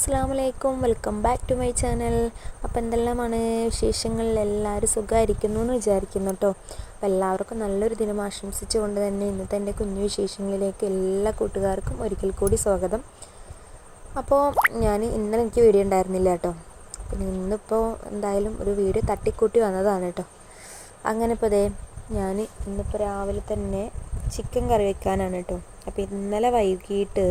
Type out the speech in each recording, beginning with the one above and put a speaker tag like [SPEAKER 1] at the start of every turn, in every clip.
[SPEAKER 1] അസ്സാം വലൈക്കും welcome back to my channel. അപ്പോൾ എന്തെല്ലാമാണ് വിശേഷങ്ങളിൽ എല്ലാവരും സുഖമായിരിക്കുന്നു എന്ന് വിചാരിക്കുന്നു കേട്ടോ അപ്പോൾ എല്ലാവർക്കും നല്ലൊരു ദിനം ആശംസിച്ചുകൊണ്ട് തന്നെ ഇന്നത്തെ എന്റെ കുഞ്ഞു വിശേഷങ്ങളിലേക്ക് എല്ലാ കൂട്ടുകാർക്കും ഒരിക്കൽ കൂടി സ്വാഗതം. അപ്പോൾ ഞാൻ ഇന്നലെ എനിക്ക് വീഡിയോ ഉണ്ടായിരുന്നില്ല കേട്ടോ പിന്നെ ഇന്നിപ്പോൾ എന്തായാലും ഒരു വീഡിയോ തട്ടിക്കൂട്ടി വന്നതാണ് കേട്ടോ അങ്ങനെ ഇപ്പോൾ ദേ ഞാൻ ഇന്നിപ്പോൾ രാവിലെ തന്നെ ചിക്കൻ കറി വെക്കാനാണ് കേട്ടോ അപ്പോൾ ഇന്നലെ വൈകിട്ട്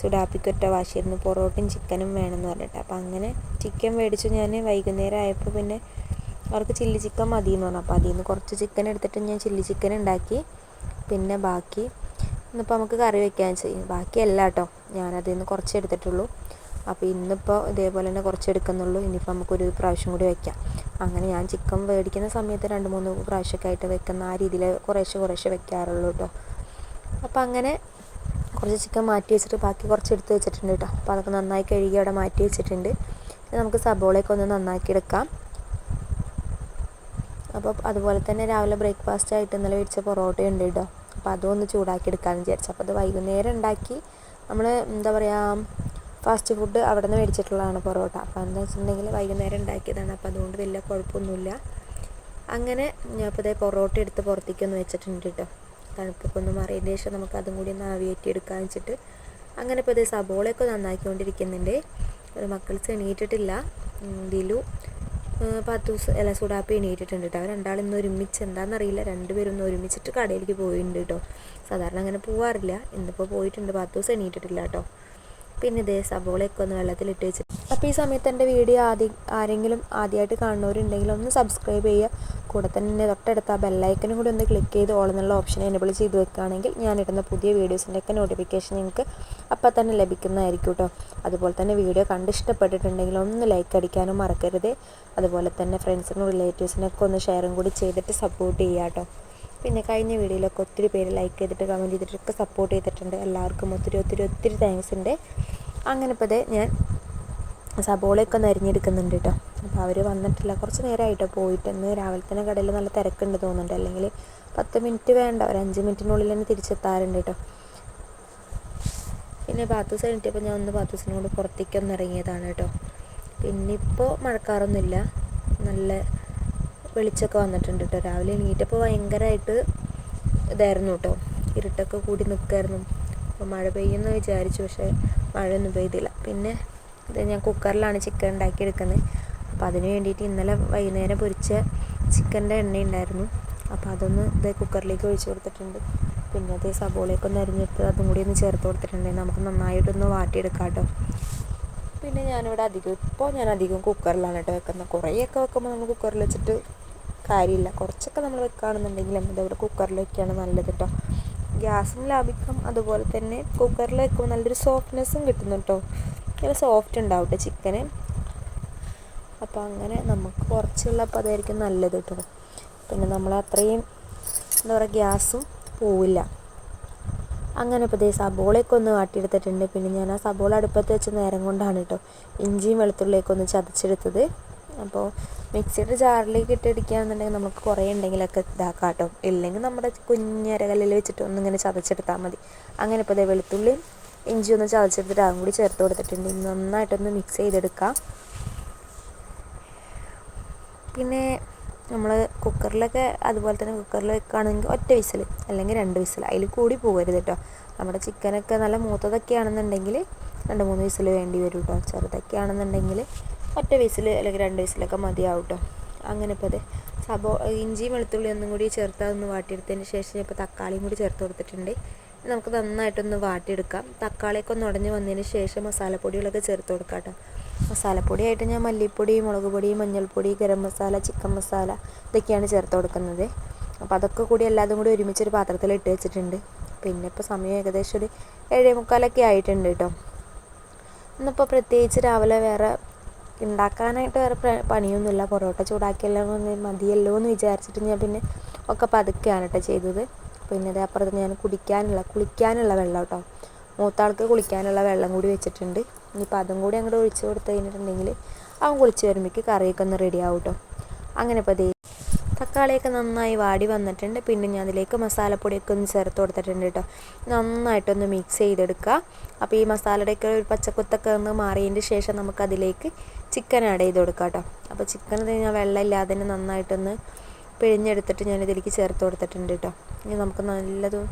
[SPEAKER 1] ചുടാപ്പിക്കൊറ്റ വാശിയിരുന്നു പൊറോട്ടയും ചിക്കനും വേണമെന്ന് പറഞ്ഞിട്ട്. അപ്പോൾ അങ്ങനെ ചിക്കൻ മേടിച്ചു ഞാൻ വൈകുന്നേരം ആയപ്പോൾ പിന്നെ അവർക്ക് ചില്ലി ചിക്കൻ മതി എന്ന് പറഞ്ഞു. അപ്പോൾ അതിൽ നിന്ന് കുറച്ച് ചിക്കൻ എടുത്തിട്ട് ഞാൻ ചില്ലി ചിക്കൻ ഉണ്ടാക്കി. പിന്നെ ബാക്കി ഇന്നിപ്പോൾ നമുക്ക് കറി വെക്കാൻ ചെയ്യും ബാക്കിയല്ല കേട്ടോ ഞാനതിൽ നിന്ന് കുറച്ച് എടുത്തിട്ടുള്ളൂ. അപ്പോൾ ഇന്നിപ്പോൾ ഇതേപോലെ തന്നെ കുറച്ച് എടുക്കുന്നുള്ളൂ. ഇനിയിപ്പോൾ നമുക്കൊരു പ്രാവശ്യം കൂടി വെക്കാം. അങ്ങനെ ഞാൻ ചിക്കൻ മേടിക്കുന്ന സമയത്ത് രണ്ട് മൂന്ന് പ്രാവശ്യമൊക്കെ ആയിട്ട് വെക്കുന്ന ആ രീതിയിൽ കുറേശ്ശെ കുറേശ്ശെ വെക്കാറുള്ളൂ കേട്ടോ അപ്പോൾ അങ്ങനെ കുറച്ച് ചിക്കൻ മാറ്റി വെച്ചിട്ട് ബാക്കി കുറച്ച് എടുത്ത് വെച്ചിട്ടുണ്ട് കേട്ടോ. അപ്പോൾ അതൊക്കെ നന്നായി കഴുകി അവിടെ മാറ്റി വെച്ചിട്ടുണ്ട്. നമുക്ക് സബോളയൊക്കെ ഒന്ന് നന്നാക്കി എടുക്കാം. അപ്പോൾ അതുപോലെ തന്നെ രാവിലെ ബ്രേക്ക്ഫാസ്റ്റ് ആയിട്ട് ഇന്നലെ മേടിച്ച പൊറോട്ട ഉണ്ട് കേട്ടോ. അപ്പോൾ അതും ഒന്ന് ചൂടാക്കി എടുക്കാമെന്ന് വിചാരിച്ചു. അപ്പോൾ അത് വൈകുന്നേരം ഉണ്ടാക്കി നമ്മൾ എന്താ പറയുക ഫാസ്റ്റ് ഫുഡ് അവിടെ നിന്ന് മേടിച്ചിട്ടുള്ളതാണ് പൊറോട്ട. അപ്പോൾ എന്താ വെച്ചിട്ടുണ്ടെങ്കിൽ വൈകുന്നേരം ഉണ്ടാക്കിയതാണ്. അപ്പോൾ അതുകൊണ്ട് വലിയ കുഴപ്പമൊന്നുമില്ല. അങ്ങനെ ഞാൻ ഇപ്പോൾ ഇതേ പൊറോട്ട എടുത്ത് പുറത്തേക്ക് ഒന്ന് വെച്ചിട്ടുണ്ട് കേട്ടോ. തണുപ്പൊക്കെ ഒന്ന് മാറിയതിന് ശേഷം നമുക്ക് അതും കൂടി ഒന്ന് ആവിയേറ്റി എടുക്കാൻ വെച്ചിട്ട് അങ്ങനെ ഇപ്പോൾ ഇത് സബോളയൊക്കെ നന്നാക്കിക്കൊണ്ടിരിക്കുന്നുണ്ട്. ഒരു മക്കൾസ് എണീറ്റിട്ടില്ല. ദിലു പത്ത് ദിവസം അല്ല സുഡാപ്പി എണീറ്റിട്ടുണ്ട് കേട്ടോ അവർ രണ്ടാളും ഇന്ന് ഒരുമിച്ച് എന്താണെന്നറിയില്ല രണ്ടുപേരും ഒന്ന് ഒരുമിച്ചിട്ട് കടയിലേക്ക് പോയിട്ടുണ്ട് കേട്ടോ സാധാരണ അങ്ങനെ പോവാറില്ല. ഇന്നിപ്പോൾ പോയിട്ടുണ്ട്. പത്ത് ദിവസം എണീറ്റിട്ടില്ല കേട്ടോ പിന്നെ ഇതേ സബോളയൊക്കെ ഒന്ന് വെള്ളത്തിലിട്ട് വെച്ചിട്ട്. അപ്പോൾ ഈ സമയത്ത് എന്റെ വീഡിയോ ആദ്യം ആരെങ്കിലും ആദ്യമായിട്ട് കാണുന്നവരുണ്ടെങ്കിൽ ഒന്ന് സബ്സ്ക്രൈബ് ചെയ്യുക. കൂടെ തന്നെ തൊട്ടടുത്ത് ആ ബെല്ലൈക്കനും കൂടി ഒന്ന് ക്ലിക്ക് ചെയ്ത് ഓൾ എന്നുള്ള ഓപ്ഷൻ എനേബിൾ ചെയ്ത് വെക്കുകയാണെങ്കിൽ ഇടുന്ന പുതിയ വീഡിയോസിന്റെയൊക്കെ നോട്ടിഫിക്കേഷൻ നിങ്ങൾക്ക് അപ്പം തന്നെ ലഭിക്കുന്നതായിരിക്കും കേട്ടോ അതുപോലെ തന്നെ വീഡിയോ കണ്ട് ഇഷ്ടപ്പെട്ടിട്ടുണ്ടെങ്കിൽ ഒന്ന് ലൈക്ക് അടിക്കാനും മറക്കരുത്. അതുപോലെ തന്നെ ഫ്രണ്ട്സിനും റിലേറ്റീവ്സിനൊക്കെ ഒന്ന് ഷെയറും കൂടി ചെയ്തിട്ട് സപ്പോർട്ട് ചെയ്യുക കേട്ടോ പിന്നെ കഴിഞ്ഞ വീഡിയോയിലൊക്കെ ഒത്തിരി പേര് ലൈക്ക് ചെയ്തിട്ട് കമന്റ് ചെയ്തിട്ടൊക്കെ സപ്പോർട്ട് ചെയ്തിട്ടുണ്ട്. എല്ലാവർക്കും ഒത്തിരി ഒത്തിരി ഒത്തിരി താങ്ക്സ് ഉണ്ട്. അങ്ങനെ ഇപ്പോൾ ഞാൻ സബോളയൊക്കെ ഒന്ന് അരിഞ്ഞെടുക്കുന്നുണ്ട് കേട്ടോ അപ്പോൾ അവർ വന്നിട്ടില്ല. കുറച്ച് നേരമായിട്ടോ പോയിട്ട്. ഇന്ന് രാവിലെ തന്നെ കടയിൽ നല്ല തിരക്കുണ്ട് തോന്നുന്നുണ്ട്. അല്ലെങ്കിൽ പത്ത് മിനിറ്റ് വേണ്ട. ഒരു അഞ്ച് മിനിറ്റിനുള്ളിൽ തന്നെ തിരിച്ചെത്താറുണ്ട് കേട്ടോ. പിന്നെ ബാത്ത് ദിവസം കിട്ടിയപ്പോൾ ഞാൻ ഒന്ന് പാത്തൂസിനും കൊണ്ട് പുറത്തേക്ക് ഒന്ന് ഇറങ്ങിയതാണ് കേട്ടോ. പിന്നെ ഇപ്പോൾ മഴക്കാറൊന്നുമില്ല. നല്ല വെളിച്ചമൊക്കെ വന്നിട്ടുണ്ട് കേട്ടോ. രാവിലെ എണീറ്റപ്പോൾ ഭയങ്കരമായിട്ട് ഇതായിരുന്നു കേട്ടോ. ഇരുട്ടൊക്കെ കൂടി നിൽക്കുമായിരുന്നു. അപ്പോൾ മഴ പെയ്യുമെന്ന് വിചാരിച്ചു. പക്ഷേ മഴയൊന്നും പെയ്തില്ല. പിന്നെ ഇത് ഞാൻ കുക്കറിലാണ് ചിക്കൻ ഉണ്ടാക്കിയെടുക്കുന്നത്. അപ്പോൾ അതിന് വേണ്ടിയിട്ട് ഇന്നലെ വൈകുന്നേരം പൊരിച്ച ചിക്കന്റെ എണ്ണ ഉണ്ടായിരുന്നു. അപ്പോൾ അതൊന്ന് ഇത് കുക്കറിലേക്ക് ഒഴിച്ചു കൊടുത്തിട്ടുണ്ട്. പിന്നെ അത് സബോളയൊക്കെ ഒന്ന് അരിഞ്ഞെടുത്ത് അതും കൂടി ഒന്ന് ചേർത്ത് കൊടുത്തിട്ടുണ്ട്. നമുക്ക് നന്നായിട്ടൊന്ന് വാട്ടിയെടുക്കാം കേട്ടോ. പിന്നെ ഞാനിവിടെ അധികം ഇപ്പോൾ ഞാൻ അധികം കുക്കറിലാണ് കേട്ടോ വെക്കുന്നത്. കുറേയൊക്കെ വെക്കുമ്പോൾ നമ്മൾ കുക്കറിൽ വെച്ചിട്ട് കാര്യമില്ല. കുറച്ചൊക്കെ നമ്മൾ വെക്കുകയാണെന്നുണ്ടെങ്കിൽ നമ്മളിവിടെ കുക്കറിൽ വെക്കുകയാണ് നല്ലത് കേട്ടോ. ഗ്യാസും ലാഭിക്കാം. അതുപോലെ തന്നെ കുക്കറിൽ വെക്കുമ്പോൾ നല്ലൊരു സോഫ്റ്റ്നെസ്സും കിട്ടുന്നു കേട്ടോ. നല്ല സോഫ്റ്റ് ഉണ്ടാവും കേട്ടോ ചിക്കന്. അപ്പോൾ അങ്ങനെ നമുക്ക് കുറച്ചുള്ളപ്പോൾ അതായിരിക്കും നല്ലത് കേട്ടോ. പിന്നെ നമ്മൾ അത്രയും എന്താ പറയുക ഗ്യാസും പോവില്ല. അങ്ങനെ ഇപ്പോൾ ദേ സബോളയൊക്കെ ഒന്ന് വാട്ടിയെടുത്തിട്ടുണ്ട്. പിന്നെ ഞാൻ ആ സബോള അടുപ്പത്ത് വെച്ച് നേരം കൊണ്ടാണ് കേട്ടോ ഇഞ്ചിയും വെളുത്തുള്ളിയൊക്കെ ഒന്ന് ചതച്ചെടുത്തത്. അപ്പോൾ മിക്സിയുടെ ജാറിലേക്ക് ഇട്ടടിക്കുകയാണെന്നുണ്ടെങ്കിൽ നമുക്ക് കുറേ ഉണ്ടെങ്കിലൊക്കെ ഇതാക്കാം കേട്ടോ. ഇല്ലെങ്കിൽ നമ്മുടെ കുഞ്ഞരകല്ലിൽ വെച്ചിട്ട് ഒന്നിങ്ങനെ ചതച്ചെടുത്താൽ മതി. അങ്ങനെ ഇപ്പോൾ ദേ വെളുത്തുള്ളിയും ഇഞ്ചി ഒന്ന് ചതച്ചെടുത്തിട്ട് അതും കൂടി ചേർത്ത് കൊടുത്തിട്ടുണ്ട്. നന്നായിട്ടൊന്ന് മിക്സ് ചെയ്തെടുക്കാം. പിന്നെ നമ്മൾ കുക്കറിലൊക്കെ അതുപോലെ തന്നെ കുക്കറിൽ വെക്കുകയാണെങ്കിൽ ഒറ്റ വിസിൽ അല്ലെങ്കിൽ രണ്ട് വിസിൽ അതിൽ കൂടി പോകരുത് കേട്ടോ നമ്മുടെ ചിക്കനൊക്കെ നല്ല മൂത്തതൊക്കെ ആണെന്നുണ്ടെങ്കിൽ രണ്ട് മൂന്ന് വിസിൽ വേണ്ടി വരും കേട്ടോ ചെറുതൊക്കെ ആണെന്നുണ്ടെങ്കിൽ ഒറ്റ വിസിൽ അല്ലെങ്കിൽ രണ്ട് വിസിലൊക്കെ മതിയാവും കേട്ടോ അങ്ങനെ ഇപ്പോൾ അതെ സബോ ഇഞ്ചിയും വെളുത്തുള്ളി ഒന്നും കൂടി ചേർത്ത് അതൊന്ന് വാട്ടിയെടുത്തതിന് ശേഷം ഇപ്പോൾ തക്കാളിയും കൂടി ചേർത്ത് കൊടുത്തിട്ടുണ്ട്. നമുക്ക് നന്നായിട്ടൊന്ന് വാട്ടിയെടുക്കാം. തക്കാളിയൊക്കെ ഒന്ന് ഉടഞ്ഞ് വന്നതിന് ശേഷം മസാലപ്പൊടികളൊക്കെ ചേർത്ത് കൊടുക്കാം കേട്ടോ മസാലപ്പൊടിയായിട്ട് ഞാൻ മല്ലിപ്പൊടി മുളക് പൊടി മഞ്ഞൾപ്പൊടി ഗരം മസാല ചിക്കൻ മസാല ഇതൊക്കെയാണ് ചേർത്ത് കൊടുക്കുന്നത്. അപ്പോൾ അതൊക്കെ കൂടി എല്ലാതും കൂടി ഒരുമിച്ചൊരു പാത്രത്തിൽ ഇട്ട് വെച്ചിട്ടുണ്ട്. പിന്നെ ഇപ്പോൾ സമയം ഏകദേശം ഒരു ഏഴേ മുക്കാലൊക്കെ ആയിട്ടുണ്ട് കേട്ടോ. ഇന്നിപ്പോൾ പ്രത്യേകിച്ച് രാവിലെ വേറെ ഉണ്ടാക്കാനായിട്ട് വേറെ പണിയൊന്നുമില്ല. പൊറോട്ട ചൂടാക്കിയല്ലോ മതിയല്ലോ എന്ന് വിചാരിച്ചിട്ട് ഞാൻ പിന്നെ ഒക്കെ പതുക്കെയാണ് കേട്ടോ ചെയ്തത്. പിന്നെ അതേ ഞാൻ കുടിക്കാനുള്ള കുളിക്കാനുള്ള വെള്ളം കേട്ടോ. മൂത്താൾക്ക് കുളിക്കാനുള്ള വെള്ളം കൂടി വെച്ചിട്ടുണ്ട്. ഇനിയിപ്പോൾ അതും കൂടി അങ്ങോട്ട് ഒഴിച്ച് കൊടുത്ത് കഴിഞ്ഞിട്ടുണ്ടെങ്കിൽ അവൻ കുളിച്ച് വരുമ്പോഴേക്ക് കറിയൊക്കെ ഒന്ന് റെഡി ആവും കേട്ടോ അങ്ങനെ ഇപ്പോൾ ദേ തക്കാളിയൊക്കെ നന്നായി വാടി വന്നിട്ടുണ്ട്. പിന്നെ ഞാൻ അതിലേക്ക് മസാലപ്പൊടിയൊക്കെ ഒന്ന് ചേർത്ത് കൊടുത്തിട്ടുണ്ട് കേട്ടോ നന്നായിട്ടൊന്ന് മിക്സ് ചെയ്തെടുക്കുക അപ്പോൾ ഈ മസാലയുടെയൊക്കെ ഒരു പച്ചക്കുത്തൊക്കെ ഒന്ന് മാറിയതിന്റെ ശേഷം നമുക്കതിലേക്ക് ചിക്കൻ ആഡ് ചെയ്ത് കൊടുക്കാം കേട്ടോ അപ്പോൾ ചിക്കൻ ഞാൻ വെള്ളമില്ലാതെ തന്നെ നന്നായിട്ടൊന്ന് പിഴിഞ്ഞെടുത്തിട്ട് ഞാൻ ഇതിലേക്ക് ചേർത്ത് കൊടുത്തിട്ടുണ്ട് കേട്ടോ ഇനി നമുക്ക് നല്ലതും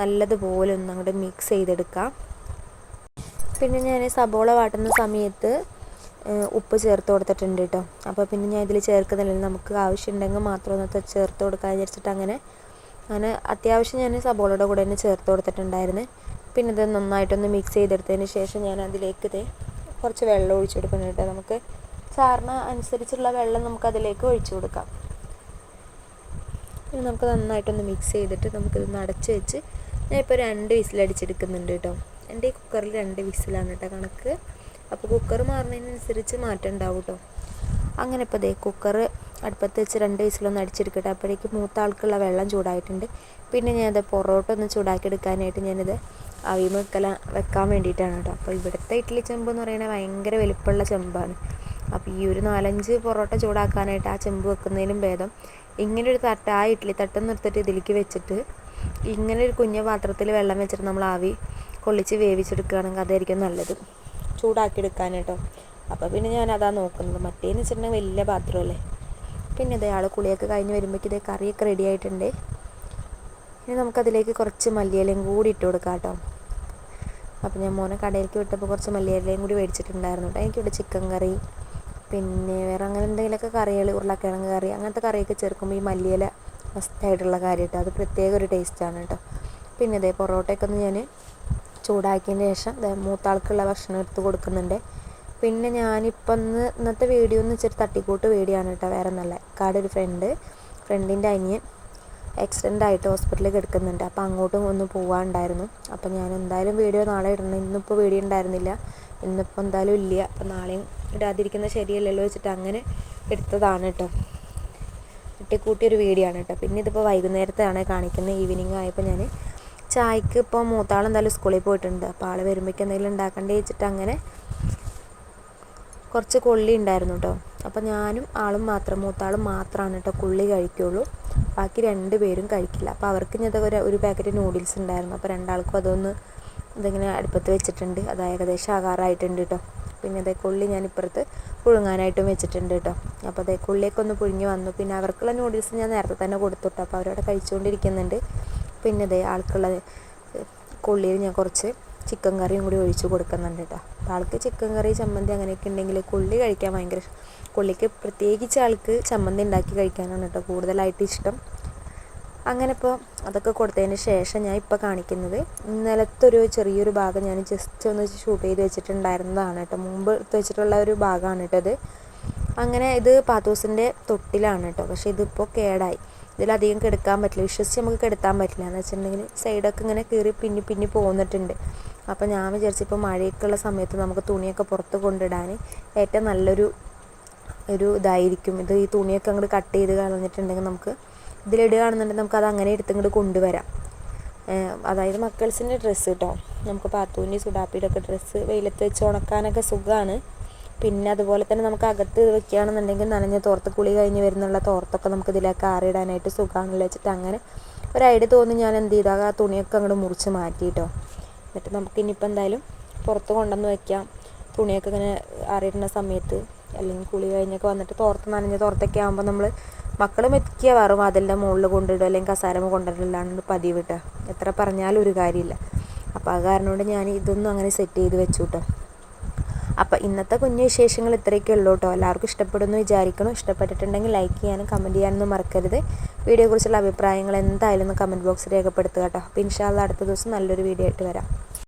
[SPEAKER 1] നല്ലതുപോലെ ഒന്ന് അങ്ങോട്ട് മിക്സ് ചെയ്തെടുക്കാം. പിന്നെ ഞാൻ സബോള വാട്ടുന്ന സമയത്ത് ഉപ്പ് ചേർത്ത് കൊടുത്തിട്ടുണ്ട് കേട്ടോ അപ്പോൾ പിന്നെ ഞാൻ ഇതിൽ ചേർക്കുന്നില്ല. നമുക്ക് ആവശ്യമുണ്ടെങ്കിൽ മാത്രം ഒന്ന് ചേർത്ത് കൊടുക്കാൻ വിചാരിച്ചിട്ട് അങ്ങനെ അങ്ങനെ അത്യാവശ്യം ഞാൻ സബോളയുടെ കൂടെ തന്നെ ചേർത്ത് കൊടുത്തിട്ടുണ്ടായിരുന്നു. പിന്നെ ഇത് നന്നായിട്ടൊന്ന് മിക്സ് ചെയ്തെടുത്തതിന് ശേഷം ഞാൻ അതിലേക്ക് ഇത് കുറച്ച് വെള്ളം ഒഴിച്ചു കൊടുക്കണം കേട്ടോ നമുക്ക് ചാറിന് അനുസരിച്ചുള്ള വെള്ളം നമുക്ക് അതിലേക്ക് ഒഴിച്ചു കൊടുക്കാം. നമുക്ക് നന്നായിട്ടൊന്ന് മിക്സ് ചെയ്തിട്ട് നമുക്കിത് അടച്ച് വെച്ച് ഞാൻ ഇപ്പോൾ രണ്ട് വിസിലടിച്ചെടുക്കുന്നുണ്ട് കേട്ടോ എന്റെ കുക്കറിൽ രണ്ട് വിസിലാണ് കേട്ടോ കണക്ക്. അപ്പോൾ കുക്കർ മാറുന്നതിനനുസരിച്ച് മാറ്റം ഉണ്ടാവും കേട്ടോ അങ്ങനെ ഇപ്പോൾ ദേ കുക്കർ അടുപ്പത്ത് വെച്ച് രണ്ട് വിസിലൊന്ന് അടിച്ചെടുക്കട്ടെ. അപ്പോഴേക്ക് മൂത്ത ആൾക്കുള്ള വെള്ളം ചൂടായിട്ടുണ്ട്. പിന്നെ ഞാനത് പൊറോട്ട ഒന്ന് ചൂടാക്കി എടുക്കാനായിട്ട് ഞാനിത് ആവി വെക്കല വെക്കാൻ വേണ്ടിയിട്ടാണ് കേട്ടോ അപ്പോൾ ഇവിടുത്തെ ഇഡ്ഡലി ചെമ്പ് എന്ന് പറയുന്നത് ഭയങ്കര വലിപ്പമുള്ള ചെമ്പാണ്. അപ്പോൾ ഈ ഒരു നാലഞ്ച് പൊറോട്ട ചൂടാക്കാനായിട്ട് ആ ചെമ്പ് വെക്കുന്നതിലും ഭേദം. ഇങ്ങനെ ഒരു തട്ട് ആ ഇഡ്ഡലി തട്ടം നിർത്തിട്ട് ഇതിലേക്ക് വെച്ചിട്ട് ഇങ്ങനെ ഒരു കുഞ്ഞ പാത്രത്തിൽ വെള്ളം വെച്ചിട്ട് നമ്മൾ ആവി കൊള്ളിച്ച് വേവിച്ചെടുക്കുകയാണെങ്കിൽ അതായിരിക്കും നല്ലത്. ചൂടാക്കിയെടുക്കാൻ കേട്ടോ അപ്പോൾ പിന്നെ ഞാൻ അതാ നോക്കുന്നത്. മറ്റേന്ന് വെച്ചിട്ടുണ്ടെങ്കിൽ വലിയ പാത്രമല്ലേ പിന്നെ ഇതേ ആൾ കുളിയൊക്കെ കഴിഞ്ഞ് വരുമ്പോഴേക്കും ഇതേ കറിയൊക്കെ റെഡി ആയിട്ടുണ്ട്. ഇനി നമുക്കതിലേക്ക് കുറച്ച് മല്ലിയിലയും കൂടി ഇട്ട് കൊടുക്കാം കേട്ടോ. അപ്പോൾ ഞാൻ മോനെ കടയിലേക്ക് വിട്ടപ്പോൾ കുറച്ച് മല്ലിയിലയും കൂടി മേടിച്ചിട്ടുണ്ടായിരുന്നു കേട്ടോ. എനിക്കിവിടെ ചിക്കൻ കറി പിന്നെ വേറെ അങ്ങനെ എന്തെങ്കിലുമൊക്കെ കറികൾ ഉരുളക്കിഴങ്ങ് കറി അങ്ങനത്തെ കറിയൊക്കെ ചേർക്കുമ്പോൾ ഈ മല്ലിയില മസ്റ്റായിട്ടുള്ള കാര്യം കേട്ടോ അത് പ്രത്യേക ഒരു ടേസ്റ്റാണ് കേട്ടോ. പിന്നെ ഇതേ പൊറോട്ടയൊക്കെ ഒന്ന് ഞാൻ ചൂടാക്കിയതിന് ശേഷം മൂത്താൾക്കുള്ള ഭക്ഷണം എടുത്ത് കൊടുക്കുന്നുണ്ട്. പിന്നെ ഞാനിപ്പം ഇന്ന് ഇന്നത്തെ വീഡിയോ എന്ന് വെച്ചിട്ട് തട്ടിക്കൂട്ട് വീഡിയോ ആണ് കേട്ടോ വേറെ നല്ല കാട് ഒരു ഫ്രണ്ട് ഫ്രണ്ടിന്റെ അനിയൻ ആക്സിഡന്റ് ആയിട്ട് ഹോസ്പിറ്റലിൽ കിടക്കുന്നുണ്ട്. അപ്പോൾ അങ്ങോട്ടും ഒന്ന് പോകാനുണ്ടായിരുന്നു അപ്പോൾ ഞാൻ എന്തായാലും വീഡിയോ നാളെ ഇടണം. ഇന്നിപ്പോൾ വീഡിയോ ഉണ്ടായിരുന്നില്ല. ഇന്നിപ്പോൾ എന്തായാലും ഇല്ല. അപ്പോൾ നാളെയും ഇടാതിരിക്കുന്ന ശരിയല്ലല്ലോ വെച്ചിട്ട് അങ്ങനെ എടുത്തതാണ് കേട്ടോ. ഇട്ടിക്കൂട്ടിയൊരു വീഡിയോ ആണ് കേട്ടോ. പിന്നെ ഇതിപ്പോൾ വൈകുന്നേരത്താണ് കാണിക്കുന്നത്. ഈവനിങ് ആയപ്പോൾ ഞാൻ ചായക്ക് ഇപ്പോൾ മൂത്താൾ എന്തായാലും സ്കൂളിൽ പോയിട്ടുണ്ട്. അപ്പോൾ ആൾ വരുമ്പോഴേക്ക് എന്തെങ്കിലും ഉണ്ടാക്കേണ്ടി വെച്ചിട്ട് അങ്ങനെ കുറച്ച് കൊള്ളി ഉണ്ടായിരുന്നു കേട്ടോ അപ്പോൾ ഞാനും ആളും മാത്രം മൂത്താളും മാത്രമാണ് കേട്ടോ കൊള്ളി കഴിക്കുള്ളൂ. ബാക്കി രണ്ട് പേരും കഴിക്കില്ല. അപ്പോൾ അവർക്ക് ഇങ്ങനത്തെ ഒരു ഒരു പാക്കറ്റ് നൂഡിൽസ് ഉണ്ടായിരുന്നു. അപ്പോൾ രണ്ടാൾക്കും അതൊന്ന് ഇതിങ്ങനെ അടുപ്പത്ത് വെച്ചിട്ടുണ്ട്. അത് ഏകദേശം ആകാറായിട്ടുണ്ട് കേട്ടോ പിന്നെ അതേ കൊള്ളി ഞാൻ ഇപ്പുറത്ത് പുഴുങ്ങാനായിട്ടും വെച്ചിട്ടുണ്ട് കേട്ടോ അപ്പോൾ അതേ കൊള്ളിയൊക്കെ ഒന്ന് പുഴുങ്ങി വന്നു. പിന്നെ അവർക്കുള്ള നൂഡിൽസ് ഞാൻ നേരത്തെ തന്നെ കൊടുത്തു കേട്ടോ അപ്പോൾ അവരവിടെ കഴിച്ചുകൊണ്ടിരിക്കുന്നുണ്ട്. പിന്നെ ഇതേ ആൾക്കുള്ള കൊള്ളിയിൽ ഞാൻ കുറച്ച് ചിക്കൻ കറിയും കൂടി ഒഴിച്ച് കൊടുക്കുന്നുണ്ട് കേട്ടോ അപ്പോൾ ആൾക്ക് ചിക്കൻ കറി ചമ്മന്തി അങ്ങനെയൊക്കെ ഉണ്ടെങ്കിൽ കൊള്ളി കഴിക്കാൻ ഭയങ്കര കൊള്ളിക്ക് പ്രത്യേകിച്ച് ആൾക്ക് ചമ്മന്തി ഉണ്ടാക്കി കഴിക്കാനാണ് കേട്ടോ കൂടുതലായിട്ട് ഇഷ്ടം. അങ്ങനെ ഇപ്പോൾ അതൊക്കെ കൊടുത്തതിന് ശേഷം ഞാൻ ഇപ്പോൾ കാണിക്കുന്നത് നിലത്തൊരു ചെറിയൊരു ഭാഗം ഞാൻ ജസ്റ്റ് ഒന്ന് ഷൂട്ട് ചെയ്ത് വെച്ചിട്ടുണ്ടായിരുന്നതാണ് കേട്ടോ മുമ്പ് വെച്ചിട്ടുള്ള ഒരു ഭാഗമാണ് കേട്ടോ അത് അങ്ങനെ ഇത് പാത്തൂസിന്റെ തൊട്ടിലാണ് കേട്ടോ പക്ഷേ ഇതിപ്പോൾ കേടായി. ഇതിലധികം കെടുക്കാൻ പറ്റില്ല. വിശ്വസിച്ച് നമുക്ക് കെടുത്താൻ പറ്റില്ല. എന്ന് വെച്ചിട്ടുണ്ടെങ്കിൽ സൈഡൊക്കെ ഇങ്ങനെ കീറി പിന്നി പിന്നി പോന്നിട്ടുണ്ട്. അപ്പോൾ ഞാൻ വിചാരിച്ചിപ്പോൾ മഴയൊക്കെയുള്ള സമയത്ത് നമുക്ക് തുണിയൊക്കെ പുറത്ത് കൊണ്ടിടാൻ ഏറ്റവും നല്ലൊരു ഒരു ഇതായിരിക്കും. ഇത് ഈ തുണിയൊക്കെ അങ്ങോട്ട് കട്ട് ചെയ്ത് കളഞ്ഞിട്ടുണ്ടെങ്കിൽ നമുക്ക് ഇതിലിടുകയാണെന്നുണ്ടെങ്കിൽ നമുക്ക് അത് അങ്ങനെ എടുത്തിങ്ങോട്ട് കൊണ്ടുവരാം. അതായത് മക്കൾസിന്റെ ഡ്രസ്സ് കേട്ടോ നമുക്ക് പാത്തൂന്റെ സുഡാപ്പിയുടെ ഒക്കെ ഡ്രസ്സ് വെയിലത്ത് വെച്ച് ഉണക്കാനൊക്കെ സുഖമാണ് പിന്നെ അതുപോലെ തന്നെ നമുക്ക് അകത്ത് വെക്കുകയാണെന്നുണ്ടെങ്കിൽ നനഞ്ഞ തോർത്ത് കുളി കഴിഞ്ഞ് വരുന്നുള്ള തോർത്തൊക്കെ നമുക്ക് ഇതിലേക്ക് ആറിയിടാനായിട്ട് സുഖമാണല്ലോ വെച്ചിട്ട് അങ്ങനെ ഒരു ഐഡിയ തോന്നി ഞാൻ എന്ത് ചെയ്താൽ ആ തുണിയൊക്കെ അങ്ങോട്ട് മുറിച്ച് മാറ്റിയിട്ടോ എന്നിട്ട് നമുക്ക് ഇനിയിപ്പോൾ എന്തായാലും പുറത്ത് കൊണ്ടുവന്ന് വെക്കാം. തുണിയൊക്കെ ഇങ്ങനെ ആറിയിടുന്ന സമയത്ത് അല്ലെങ്കിൽ കുളി കഴിഞ്ഞൊക്കെ വന്നിട്ട് തോർത്ത് നനഞ്ഞ തോർത്തൊക്കെ ആകുമ്പോൾ നമ്മൾ മക്കൾ മിക്കവാറും അതിന്റെ മുകളിൽ കൊണ്ടിടുക അല്ലെങ്കിൽ കസാരമ കൊണ്ടിടലാണ് പതിവ് എത്ര പറഞ്ഞാലും ഒരു കാര്യമില്ല. അപ്പോൾ ആ കാരണം കൊണ്ട് ഞാൻ ഇതൊന്നും അങ്ങനെ സെറ്റ് ചെയ്ത് വെച്ചു കേട്ടോ അപ്പോൾ ഇന്നത്തെ കുഞ്ഞു വിശേഷങ്ങൾ ഇത്രയൊക്കെ ഉള്ളൂ കേട്ടോ. എല്ലാവർക്കും ഇഷ്ടപ്പെടുന്നു വിചാരിക്കണം ഇഷ്ടപ്പെട്ടിട്ടുണ്ടെങ്കിൽ ലൈക്ക് ചെയ്യാനും കമന്റ് ചെയ്യാനൊന്നും മറക്കരുത്. വീഡിയോയെക്കുറിച്ചുള്ള അഭിപ്രായങ്ങൾ എന്തായാലും ഒന്ന് കമന്റ് ബോക്സിൽ രേഖപ്പെടുത്തുക കേട്ടോ. അപ്പോൾ ഇൻഷാല്ല അടുത്ത ദിവസം നല്ലൊരു വീഡിയോ ആയിട്ട് വരാം.